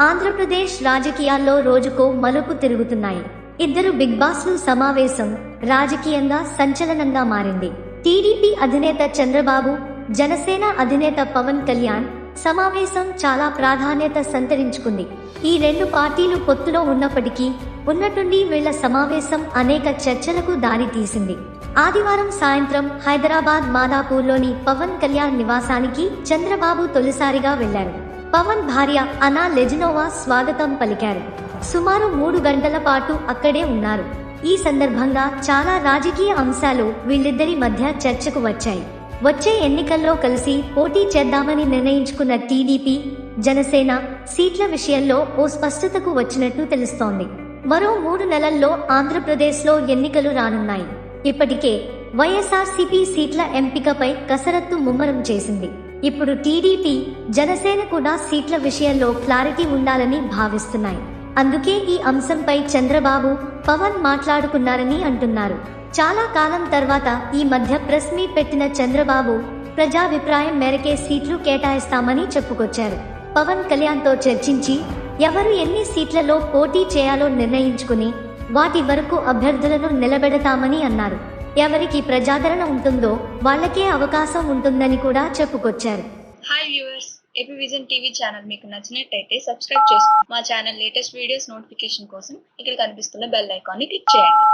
ఆంధ్రప్రదేశ్ రాజకీయాల్లో రోజుకో మలుపు తిరుగుతున్నాయి. ఇద్దరు బిగ్ బాస్లు సమావేశం రాజకీయంగా సంచలనంగా మారింది. టీడీపీ అధినేత చంద్రబాబు జనసేన అధినేత పవన్ కళ్యాణ్ సమావేశం చాలా ప్రాధాన్యత సంతరించుకుంది. ఈ రెండు పార్టీలు పొత్తులో ఉన్నప్పటికీ ఉన్నట్టుండి వీళ్ళ సమావేశం అనేక చర్చలకు దారితీసింది ఆదివారం సాయంత్రం హైదరాబాద్ మాదాపూర్లోని పవన్ కళ్యాణ్ నివాసానికి చంద్రబాబు తొలిసారిగా వెళ్ళారు. పవన్ భార్య అనా లెజినోవా స్వాగతం పలికారు. సుమారు మూడు గంటల పాటు అక్కడే ఉన్నారు. ఈ సందర్భంగా చాలా రాజకీయ అంశాలు వీళ్ళిద్దరి మధ్య చర్చకు వచ్చాయి. వచ్చే ఎన్నికల్లో కలిసి పోటీ చేద్దామని నిర్ణయించుకున్న టీడీపీ జనసేన సీట్ల విషయంలో ఓ స్పష్టతకు వచ్చినట్టు తెలుస్తోంది. మరో మూడు నెలల్లో ఆంధ్రప్రదేశ్లో ఎన్నికలు రానున్నాయి. ఇప్పటికే వైఎస్ఆర్సీపీ సీట్ల ఎంపికపై కసరత్తు ముమ్మరం చేసింది. ఇప్పుడు టీడీపీ జనసేన కూడా సీట్ల విషయంలో క్లారిటీ ఉండాలని భావిస్తున్నాయి. అందుకే ఈ అంశంపై చంద్రబాబు పవన్ మాట్లాడుకున్నారని అంటున్నారు. చాలా కాలం తర్వాత ఈ మధ్య ప్రెస్ మీట్ పెట్టిన చంద్రబాబు ప్రజాభిప్రాయం మేరకే సీట్లు కేటాయిస్తామని చెప్పుకొచ్చారు. పవన్ కళ్యాణ్తో చర్చించి ఎవరు ఎన్ని సీట్లలో పోటీ చేయాలో నిర్ణయించుకుని వాటి వరకు అభ్యర్థులను నిలబెడతామని అన్నారు. ఎవరికి ప్రజాదరణ ఉంటుందో వాళ్ళకే అవకాశం ఉంటుందని కూడా చెప్పుకొచ్చారు. Hi viewers AP vision TV channel మీకు నచ్చినట్టయితే సబ్స్క్రైబ్ చేసుకోండి మా ఛానల్ లేటెస్ట్ వీడియోస్ నోటిఫికేషన్ కోసం ఇక్కడ కనిపిస్తున్న బెల్ ఐకాన్ని క్లిక్ చేయండి.